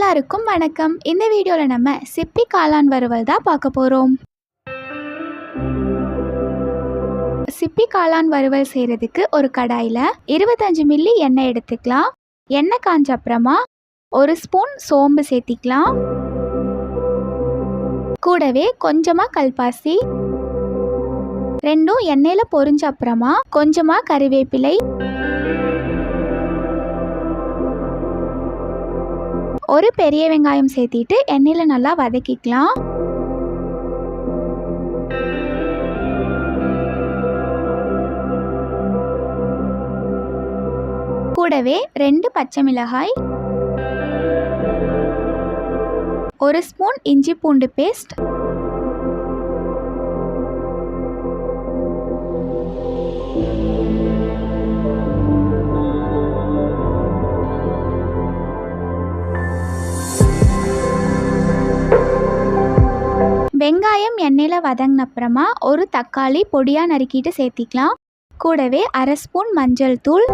எல்லாருக்கும் வணக்கம். இந்த வீடியோவில் நம்ம சிப்பி காளான் வறுவல் தான் பார்க்க போகிறோம் சிப்பி காளான் வறுவல் செய்கிறதுக்கு ஒரு கடாயில் இருபத்தஞ்சு மில்லி எண்ணெய் எடுத்துக்கலாம். எண்ணெய் காஞ்ச அப்புறமா ஒரு ஸ்பூன் சோம்பு சேர்த்திக்கலாம். கூடவே கொஞ்சமாக கல்பாசி. ரெண்டும் எண்ணெயில் பொரிஞ்ச அப்புறமா கொஞ்சமாக கறிவேப்பிலை ஒரு பெரிய வெங்காயம் சேர்த்திட்டு எண்ணெயில் நல்லா வதக்கிக்கலாம். கூடவே ரெண்டு பச்சை மிளகாய். ஒரு ஸ்பூன் இஞ்சி பூண்டு பேஸ்ட். வெங்காயம் எண்ணெயில் வதங்கின அப்புறமா ஒரு தக்காளி பொடியாக நறுக்கிட்டு சேர்த்திக்கலாம். கூடவே அரை ஸ்பூன் மஞ்சள் தூள்.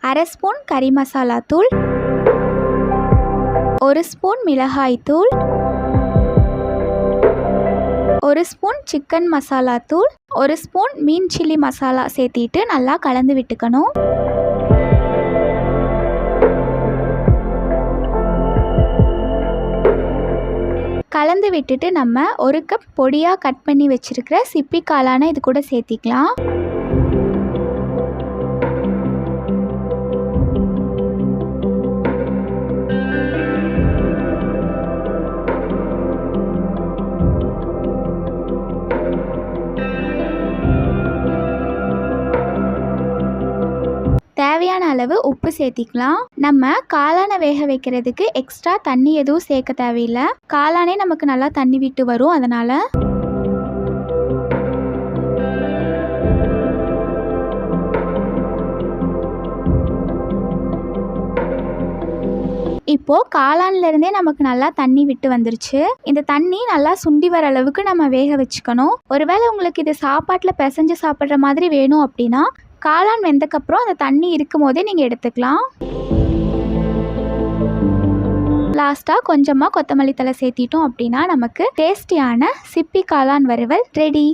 அரை ஸ்பூன் கறி மசாலா தூள். ஒரு ஸ்பூன் மிளகாய் தூள். ஒரு ஸ்பூன் சிக்கன் மசாலா தூள் ஒரு ஸ்பூன் மீன் சில்லி மசாலா சேர்த்திட்டு நல்லா கலந்து விட்டுக்கணும். கலந்து விட்டுட்டு நம்ம ஒரு கப் பொடியாக கட் பண்ணி வச்சுருக்கிற சிப்பி காளானை இது கூட சேர்த்திக்கலாம். அளவு உப்பு சேர்த்திக்கலாம். நம்ம காளானை வேக வைக்கிறதுக்கு எக்ஸ்ட்ரா தண்ணி எதுவும் சேர்க்க தேவையில்லை. காளானே நமக்கு நல்லா தண்ணி விட்டு வரும் அதனால். இப்போது காளான்லேருந்தே நமக்கு நல்லா தண்ணி விட்டு வந்துருச்சு. இந்த தண்ணி நல்லா சுண்டி வர அளவுக்கு நம்ம வேக வச்சுக்கணும். ஒருவேளை உங்களுக்கு இது சாப்பாட்டில் பிசைஞ்சு சாப்பிட்ற மாதிரி வேணும் அப்படின்னா காளான் வெந்தக்கப்புறம் அந்த தண்ணி இருக்கும் போதே நீங்கள் எடுத்துக்கலாம். லாஸ்ட்டாக கொஞ்சமாக கொத்தமல்லி தலை சேர்த்திட்டோம் அப்படின்னா நமக்கு டேஸ்டியான சிப்பி காளான் வறுவல் ரெடி